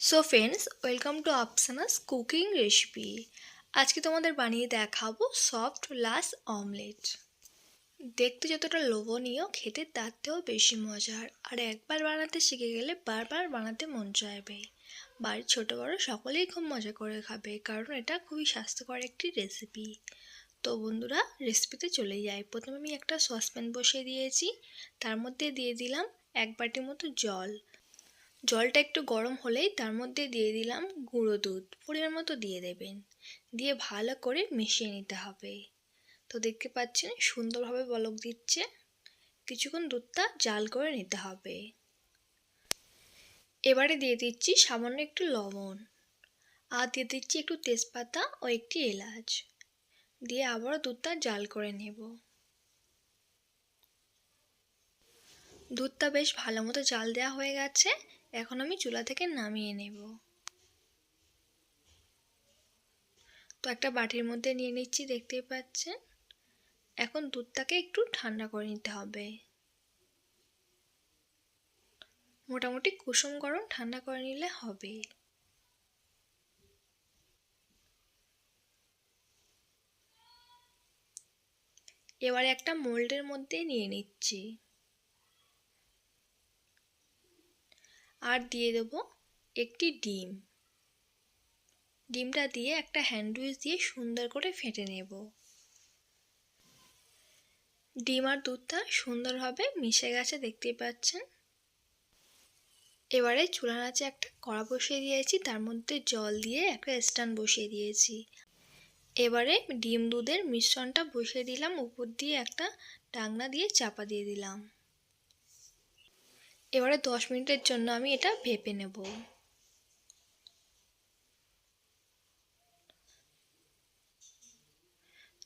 So friends welcome to Afsana's cooking recipe আজকে তোমাদের বানিয়ে দেখাবো সফট লাস অমলেট দেখতে যতটা লোভনীয়, খেতে তার থেকেও বেশি মজার। আর একবার বানাতে শিখে গেলে বারবার বানাতে মন চাইবে। বাড়ির ছোটো বড়ো সকলেই খুব মজা করে খাবে, কারণ এটা খুবই স্বাস্থ্যকর একটি রেসিপি তো বন্ধুরা রেসিপিতে চলে যাই। প্রথমে আমি একটা সসপ্যান বসিয়ে দিয়েছি। তার মধ্যে দিয়ে দিলাম এক বাটির মতো জল। জলটা একটু গরম হলেই তার মধ্যে দিয়ে দিলাম গুঁড়ো দুধ। পরিমাণ মতো দিয়ে দেবেন। দিয়ে ভালো করে মিশিয়ে নিতে হবে। তো দেখতে পাচ্ছেন সুন্দরভাবে বলক দিচ্ছে। কিছুক্ষণ দুধটা জাল করে নিতে হবে। এবারে দিয়ে দিচ্ছি সামান্য একটু লবণ। আর দিয়ে দিচ্ছি একটু তেজপাতা ও একটি এলাচ। দিয়ে আবারও দুধটা জাল করে নেব। দুধটা বেশ ভালো মতো জাল দেওয়া হয়ে গেছে। এখন আমি চুলা থেকে নামিয়ে নেব। তো একটা বাটির মধ্যে নিয়ে নিচ্ছি, দেখতেই পাচ্ছেন? এখন দুধটাকে একটু ঠান্ডা করে নিতে হবে। মোটামুটি কুসুম গরম ঠান্ডা করে নিলে হবে। এবারে একটা মোল্ডের মধ্যে নিয়ে নিচ্ছি। আর দিয়ে দেব একটি ডিম। ডিমটা দিয়ে একটা হ্যান্ডউইচ দিয়ে সুন্দর করে ফেটে নেব। ডিম আর দুধটা সুন্দরভাবে মিশে গেছে, দেখতেই পাচ্ছেন। এবারে চুলার আছে একটা কড়া বসিয়ে দিয়েছি, তার মধ্যে জল দিয়ে একটা স্ট্যান্ড বসিয়ে দিয়েছি। এবারে ডিম দুধের মিশ্রণটা বসিয়ে দিলাম, উপর দিয়ে একটা ডাংনা দিয়ে চাপা দিয়ে দিলাম। এবারে দশ মিনিটের জন্য আমি এটা ভেপে নেব।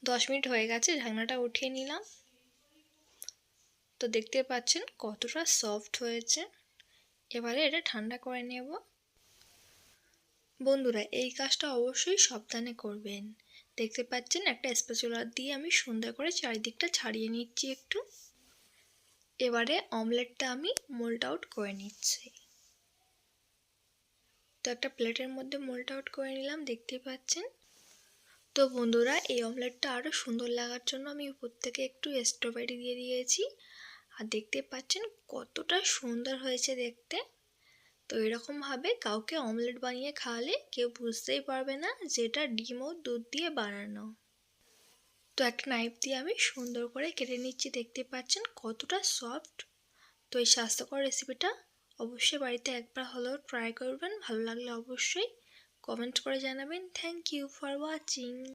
দশ মিনিট হয়ে গেছে, ঢাকনাটা উঠিয়ে নিলাম। তো দেখতে পাচ্ছেন কতটা সফট হয়েছে। এবারে এটা ঠান্ডা করে নেব। বন্ধুরা, এই কাজটা অবশ্যই সাবধানে করবেন। দেখতে পাচ্ছেন একটা স্পেচুলার দিয়ে আমি সুন্দর করে চারিদিকটা ছাড়িয়ে নিচ্ছি একটু। এবারে অমলেটটা আমি মোল্ট আউট করে নিচ্ছি। তো একটা প্লেটের মধ্যে মোল্ট আউট করে নিলাম, দেখতেই পাচ্ছেন। তো বন্ধুরা, এই অমলেটটা আরও সুন্দর লাগার জন্য আমি উপর থেকে একটু স্ট্রবেরি দিয়ে দিয়েছি। আর দেখতে পাচ্ছেন কতটা সুন্দর হয়েছে দেখতে। তো এরকমভাবে কাউকে অমলেট বানিয়ে খাওয়ালে কেউ বুঝতেই পারবে না যেটা ডিম ও দুধ দিয়ে বানানো। তো একটা নাইফ দিয়ে আমি সুন্দর করে কেটে নিচ্ছি। দেখতে পাচ্ছেন কতটা সফট তো এই স্বাস্থ্যকর রেসিপিটা অবশ্যই বাড়িতে একবার হলেও ট্রাই করবেন। ভালো লাগলে অবশ্যই কমেন্ট করে জানাবেন। Thank you for watching